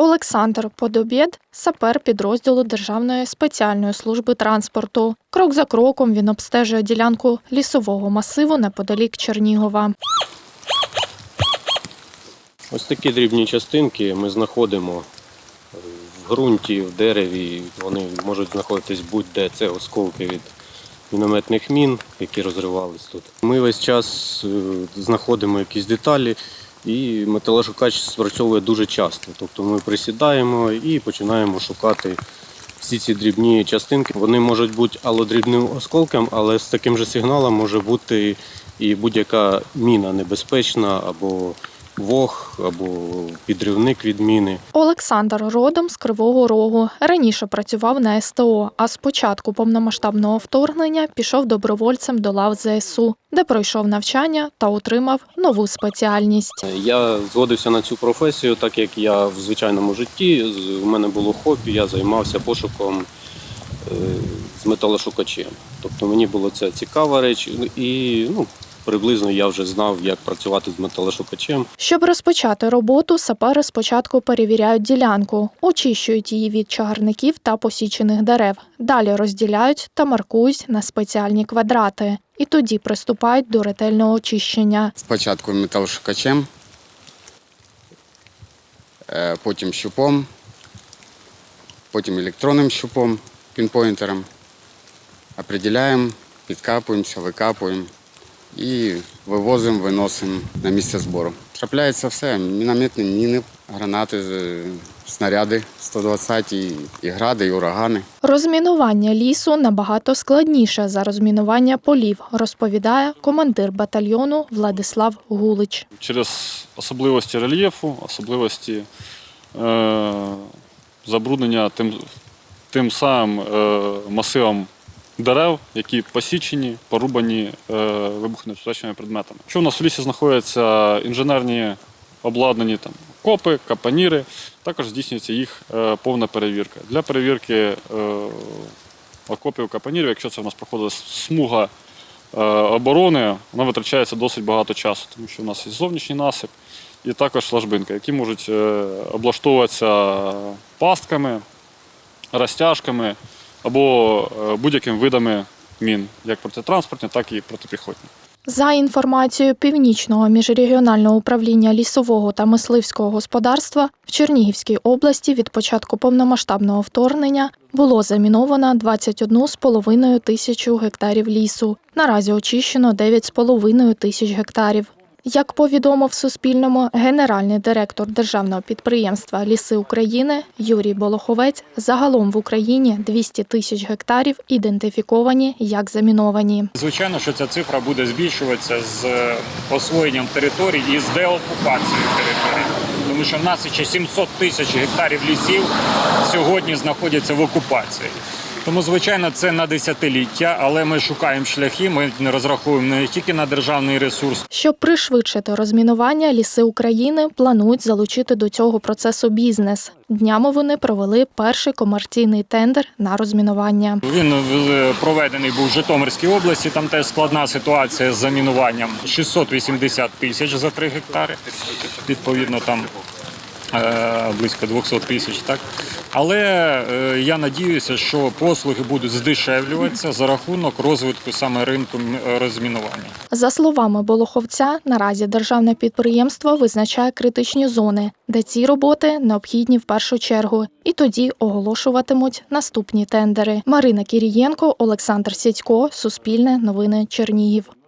Олександр Подобєд – сапер підрозділу Державної спеціальної служби транспорту. Крок за кроком він обстежує ділянку лісового масиву неподалік Чернігова. Ось такі дрібні частинки ми знаходимо в ґрунті, в дереві. Вони можуть знаходитись будь-де. Це осколки від мінометних мін, які розривались тут. Ми весь час е, знаходимо якісь деталі, і металошукач спрацьовує дуже часто. Тобто ми присідаємо і починаємо шукати всі ці дрібні частинки. Вони можуть бути алодрібним осколком, але з таким же сигналом може бути і будь-яка міна небезпечна або вог, або підривник від міни. Олександр родом з Кривого Рогу. Раніше працював на СТО, а з початку повномасштабного вторгнення пішов добровольцем до лав ЗСУ, де пройшов навчання та отримав нову спеціальність. Я згодився на цю професію, так як я в звичайному житті у мене було хобі, я займався пошуком е, з металошукачем. Тобто мені було це цікава реч, і ну, приблизно я вже знав, як працювати з металошукачем. Щоб розпочати роботу, сапери спочатку перевіряють ділянку, очищують її від чагарників та посічених дерев. Далі розділяють та маркують на спеціальні квадрати. І тоді приступають до ретельного очищення. Спочатку металошукачем, е, потім щупом, потім електронним щупом, пінпойнтером. Определяємо, підкапуємося, викапуємо і вивозимо, виносимо на місце збору. Трапляється все: мінометні міни, гранати, снаряди 120, і, і гради, і урагани. Розмінування лісу набагато складніше за розмінування полів, розповідає командир батальйону Владислав Гулич. через особливості рельєфу, особливості е, забруднення тим, тим самим е, масивом дерев, які посічені, порубані е, вибухонебезпечними предметами. Що у нас в лісі знаходяться інженерні обладнані там копи, капаніри, також здійснюється їх е, повна перевірка. Для перевірки е, окопів капанірів, якщо це в нас проходить смуга оборони, вона витрачається досить багато часу, тому що у нас є зовнішній насип і також ложбинка, які можуть облаштовуватися пастками, розтяжками або е, будь-якими видами мін, як протитранспортні, так і протипіхотні. За інформацією Північного міжрегіонального управління лісового та мисливського господарства в Чернігівській області від початку повномасштабного вторгнення було заміновано 21,5 тисячу гектарів лісу. Наразі очищено 9,5 тисяч гектарів. Як повідомив Суспільному генеральний директор державного підприємства Ліси України Юрій Болоховець, загалом в Україні 200 тисяч гектарів ідентифіковані як заміновані. Звичайно, що ця цифра буде збільшуватися з е, освоєнням територій і з деокупацією територій. Тому що в нас ще 700 тисяч гектарів лісів сьогодні знаходяться в окупації. Тому, звичайно, це на десятиліття, але ми шукаємо шляхи. Ми не розраховуємо не тільки на державний ресурс, Щоб пришвидшити розмінування, ліси України планують залучити до цього процесу бізнес. Днями вони провели перший комерційний тендер на розмінування. Він е, проведений був в Житомирській області. Там теж складна ситуація з замінуванням 680 тисяч за 3 гектари. Відповідно, там близько 200 тисяч. Так але е, я надіюся, що послуги будуть здешевлюватися за рахунок розвитку саме ринку розмінування. За словами Болоховця, наразі державне підприємство визначає критичні зони, де ці роботи необхідні в першу чергу, і тоді оголошуватимуть наступні тендери. Марина Кірієнко, Олександр Сідько, Суспільне новини Чернігів.